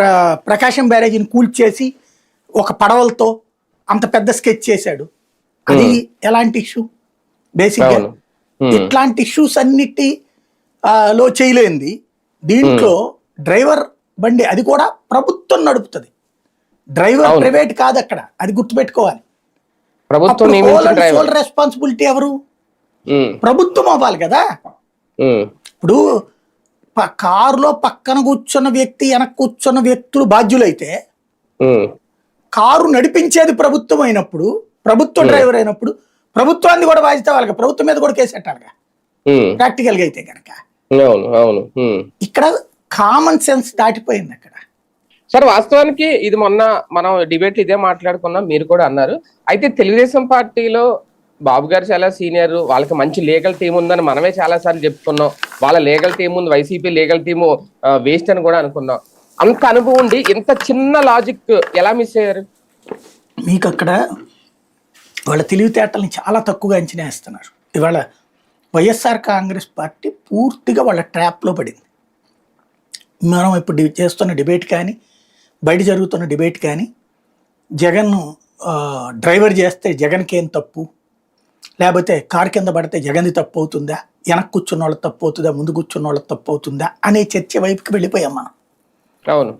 ప్ర- ప్రకాశం బ్యారేజీని కూల్చేసి ఒక పడవలతో అంత పెద్ద స్కెచ్ చేశాడు. అది ఎలాంటి ఇష్యూ? బేసిక్గా ఇట్లాంటి ఇష్యూస్ అన్నిటి లో చేయలేంది. దీంట్లో డ్రైవర్ బండి అది కూడా ప్రభుత్వం నడుపుతుంది. డ్రైవర్. ప్రైవేట్ కాదు అక్కడ. అది గుర్తుపెట్టుకోవాలి. ప్రభుత్వం రెస్పాన్సిబిలిటీ ఎవరు? ప్రభుత్వం అవ్వాలి కదా. ఇప్పుడు కారులో పక్కన కూర్చున్న వ్యక్తి వెనక కూర్చున్న వ్యక్తులు బాధ్యులైతే కారు నడిపించేది ప్రభుత్వం అయినప్పుడు ప్రభుత్వ డ్రైవర్ అయినప్పుడు ప్రభుత్వాన్ని కూడా బాధ్యత వాళ్ళకి ప్రభుత్వం మీద కూడా కేసు పెట్టాలిగా. ఉమ్, ప్రాక్టికల్గా అయితే కనుక అవును. ఇక్కడ కామన్ సెన్స్ దాటిపోయింది అక్కడ. సార్ వాస్తవానికి ఇది మొన్న మనం డిబేట్ ఇదే మాట్లాడుకున్నాం మీరు కూడా అన్నారు. అయితే తెలుగుదేశం పార్టీలో బాబు గారు చాలా సీనియర్ వాళ్ళకి మంచి లీగల్ టీం ఉందని మనమే చాలా సార్లు చెప్పుకున్నాం. వాళ్ళ లీగల్ టీం ఉంది వైసీపీ లీగల్ టీము వేస్ట్ అని కూడా అనుకున్నాం. అంత అనుభవం ఉండి ఇంత చిన్న లాజిక్ ఎలా మిస్ అయ్యారు? మీకు అక్కడ వాళ్ళ తెలివితేటల్ని చాలా తక్కువగా అంచనా వేస్తున్నారు. ఇవాళ వైఎస్ఆర్ కాంగ్రెస్ పార్టీ పూర్తిగా వాళ్ళ ట్రాప్లో పడింది. మనం ఇప్పుడు చేస్తున్న డిబేట్ కానీ బయట జరుగుతున్న డిబేట్ కానీ జగన్ డ్రైవర్ చేస్తే జగన్కి ఏం తప్పు? లేకపోతే కారు కింద పడితే జగన్ది తప్పు అవుతుందా వెనక్కి కూర్చున్న వాళ్ళకి తప్పు అవుతుందా ముందు కూర్చున్న వాళ్ళకి తప్పు అవుతుందా అనే చర్చ వైపుకి వెళ్ళిపోయాం మనం. అవును.